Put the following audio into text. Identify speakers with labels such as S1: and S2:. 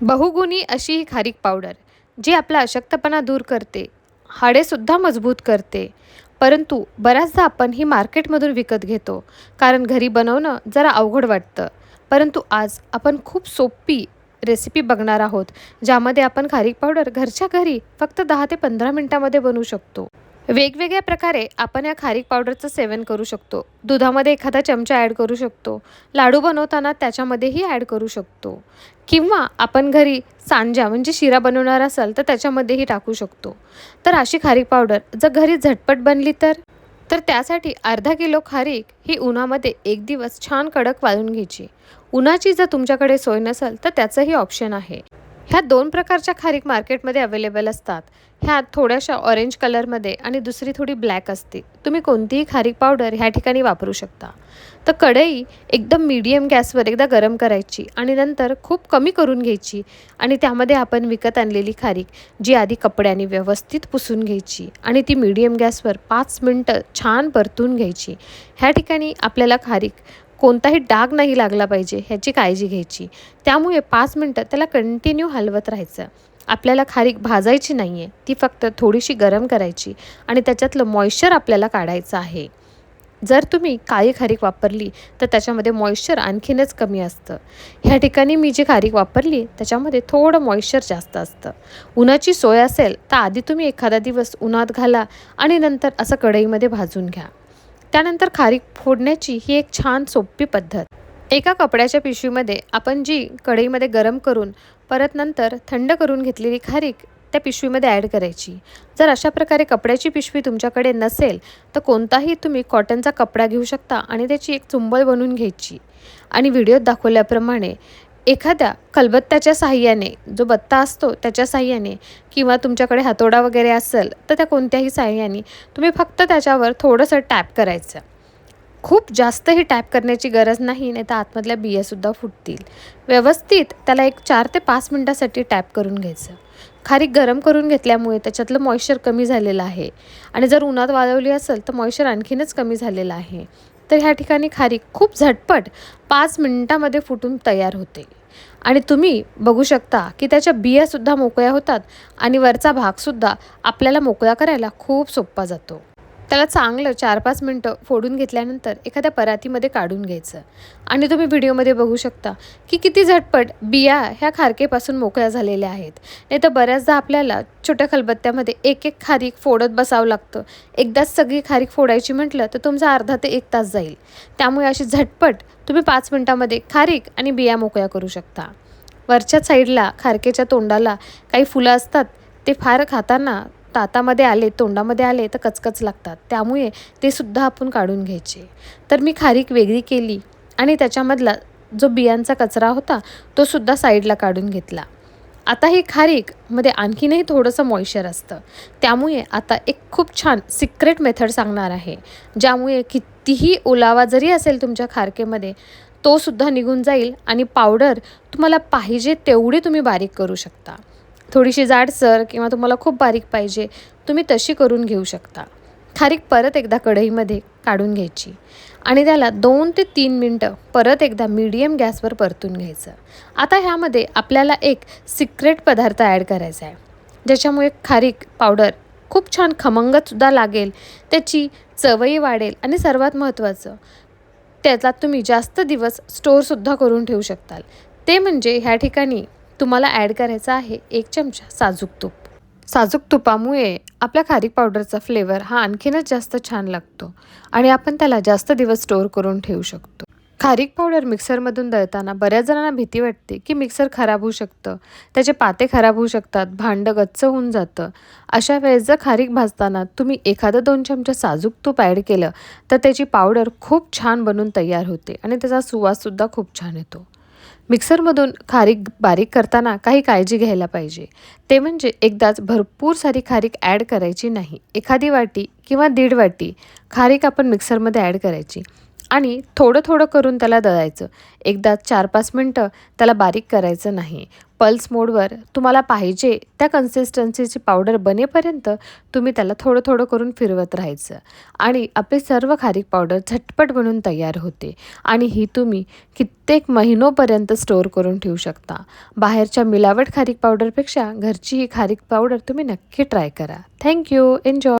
S1: बहुगुणी अशी ही खारीक पावडर जी आपला अशक्तपणा दूर करते हाडेसुद्धा मजबूत करते. परंतु बऱ्याचदा आपण ही मार्केटमधून विकत घेतो कारण घरी बनवणं जरा अवघड वाटतं. परंतु आज आपण खूप सोपी रेसिपी बघणार आहोत ज्यामध्ये आपण खारीक पावडर घरच्या घरी फक्त दहा ते पंधरा मिनटामध्ये बनवू शकतो. वेगवेगळ्या प्रकारे आपण या खारीक पावडरचं सेवन करू शकतो. दुधामध्ये एखादा चमचा ॲड करू शकतो. लाडू बनवताना त्याच्यामध्येही ॲड करू शकतो. किंवा आपण घरी सांजा म्हणजे शिरा बनवणार असाल तर त्याच्यामध्येही टाकू शकतो. तर अशी खारीक पावडर जर घरी झटपट बनली तर? तर त्यासाठी अर्धा किलो खारीक ही उन्हामध्ये एक दिवस छान कडक वाळून घ्यायची. उन्हाची जर तुमच्याकडे सोय नसेल तर त्याचंही ऑप्शन आहे. ह्या दोन प्रकारच्या खारीक मार्केटमध्ये अवेलेबल असतात. ह्या थोड्याशा ऑरेंज कलरमध्ये आणि दुसरी थोडी ब्लॅक असते. तुम्ही कोणतीही खारीक पावडर ह्या ठिकाणी वापरू शकता. तर कढई एकदम मीडियम गॅसवर एकदा गरम करायची आणि नंतर खूप कमी करून घ्यायची आणि त्यामध्ये आपण विकत आणलेली खारीक जी आधी कपड्याने व्यवस्थित पुसून घ्यायची आणि ती मीडियम गॅसवर पाच मिनटं छान परतून घ्यायची. ह्या ठिकाणी आपल्याला खारीक कोणताही डाग नाही लागला पाहिजे ह्याची काळजी घ्यायची. त्यामुळे पाच मिनटं त्याला कंटिन्यू हलवत राहायचं. आपल्याला खारीक भाजायची नाही आहे ती फक्त थोडीशी गरम करायची आणि त्याच्यातलं मॉइश्चर आपल्याला काढायचं आहे. जर तुम्ही काळी खारीक वापरली तर त्याच्यामध्ये मॉइश्चर आणखीनच कमी असतं. ह्या ठिकाणी मी जी खारीक वापरली त्याच्यामध्ये थोडं मॉइश्चर जास्त असतं. उन्हाची सोय असेल तर आधी तुम्ही एखादा दिवस उन्हात घाला आणि नंतर असं कढईमध्ये भाजून घ्या. त्यानंतर खारीक फोडण्याची ही एक छान सोपी पद्धत. एका कपड्याच्या पिशवीमध्ये आपण जी कढईमध्ये गरम करून परत नंतर थंड करून घेतलेली खारीक त्या पिशवीमध्ये ॲड करायची. जर अशा प्रकारे कपड्याची पिशवी तुमच्याकडे नसेल तर कोणताही तुम्ही कॉटनचा कपडा घेऊ शकता आणि त्याची एक चुंबळ बनवून घ्यायची. आणि व्हिडिओत दाखवल्याप्रमाणे एखाद्या खलबत्त्याच्या साह्याने जो बत्ता असतो त्याच्या साह्याने किंवा तुमच्याकडे हातोडा वगैरे असेल तर त्या कोणत्याही साह्याने तुम्ही फक्त त्याच्यावर थोडंसं टॅप करायचं. खूप जास्तही टॅप करण्याची गरज नाही नाही तर आतमधल्या बियासुद्धा फुटतील. व्यवस्थित त्याला एक चार ते पाच मिनटासाठी टॅप करून घ्यायचं. खारीक गरम करून घेतल्यामुळे त्याच्यातलं मॉइश्चर कमी झालेलं आहे. आणि जर उन्हात वाळवली असेल तर मॉइश्चर आणखीनच कमी झालेलं आहे. तर ह्या ठिकाणी खारीक खूप झटपट पाच मिनटामध्ये फुटून तयार होते. आणि तुम्ही बघू शकता की त्याच्या बियासुद्धा मोकळ्या होतात आणि वरचा भागसुद्धा आपल्याला मोकळा करायला खूप सोपा जातो. त्याला चांगलं चार पाच मिनटं फोडून घेतल्यानंतर एखाद्या परातीमध्ये काढून घ्यायचं. आणि तुम्ही व्हिडिओमध्ये बघू शकता की किती झटपट बिया ह्या खारकेपासून मोकळ्या झालेल्या आहेत. नाही तर बऱ्याचदा आपल्याला छोट्या खलबत्त्यामध्ये एक एक खारीक फोडत बसावं लागतं. एकदाच सगळी खारीक फोडायची म्हटलं तर तुमचा अर्धा ते एक तास जाईल. त्यामुळे अशी झटपट तुम्ही पाच मिनटामध्ये खारीक आणि बिया मोकळ्या करू शकता. वरच्या साईडला खारकेच्या तोंडाला काही फुलं असतात ते फार खाताना तातामध्ये आले तोंडामध्ये आले तर कचकच लागतात. त्यामुळे ते सुद्धा आपण काढून घ्यायचे. तर मी खारीक वेगळी केली आणि त्याच्यामधला जो बियांचा कचरा होता तो सुद्धा साईडला काढून घेतला. आता हे खारीकमध्ये आणखीनही थोडंसं मॉइश्चर असतं. त्यामुळे आता एक खूप छान सिक्रेट मेथड सांगणार आहे ज्यामुळे कितीही ओलावा जरी असेल तुमच्या खारकेमध्ये तो सुद्धा निघून जाईल आणि पावडर तुम्हाला पाहिजे तेवढी तुम्ही बारीक करू शकता. थोडीशी जाडसर किंवा तुम्हाला खूप बारीक पाहिजे तुम्ही तशी करून घेऊ शकता. खारीक परत एकदा कढईमध्ये काढून घ्यायची आणि त्याला दोन ते तीन मिनटं परत एकदा मीडियम गॅसवर परतून घ्यायचं. आता ह्यामध्ये आपल्याला एक सिक्रेट पदार्थ ॲड करायचा आहे. ज्याच्यामुळे खारीक पावडर खूप छान खमंगतसुद्धा लागेल त्याची चवही वाढेल आणि सर्वात महत्त्वाचं त्याचा तुम्ही जास्त दिवस स्टोअरसुद्धा करून ठेवू शकताल. ते म्हणजे ह्या ठिकाणी तुम्हाला ॲड करायचा आहे एक चमचा साजूक तूप. साजूक तुपामुळे आपल्या खारीक पावडरचा फ्लेवर हा आणखीनच जास्त छान लागतो आणि आपण त्याला जास्त दिवस स्टोअर करून ठेवू शकतो. खारीक पावडर मिक्सरमधून दळताना बऱ्याच जणांना भीती वाटते की मिक्सर खराब होऊ शकतं त्याचे पाते खराब होऊ शकतात भांडं गच्च होऊन जातं. अशा वेळेस जर खारीक भाजताना तुम्ही एखादं दोन चमचे साजूक तूप ॲड केलं तर त्याची पावडर खूप छान बनून तयार होते आणि त्याचा सुवाससुद्धा खूप छान येतो. मिक्सरमधून खारीक बारीक करताना काही काळजी घ्यायला पाहिजे. ते म्हणजे एकदाच भरपूर सारी खारीक ॲड करायची नाही. एखादी वाटी किंवा दीड वाटी खारीक आपण मिक्सरमध्ये ॲड करायची. आणि थोडं थोडं करून त्याला दळायचं. एकदा चार पाच मिनटं त्याला बारीक करायचं नाही. पल्स मोडवर तुम्हाला पाहिजे त्या कन्सिस्टन्सीची पावडर बनेपर्यंत तुम्ही त्याला थोडं थोडं करून फिरवत राहायचं. आणि आपली सर्व खारीक पावडर झटपट बनून तयार होते. आणि ही तुम्ही कित्येक महिनोपर्यंत स्टोअर करून ठेवू शकता. बाहेरच्या मिलावट खारीक पावडरपेक्षा घरची ही खारीक पावडर तुम्ही नक्की ट्राय करा. Thank you enjoy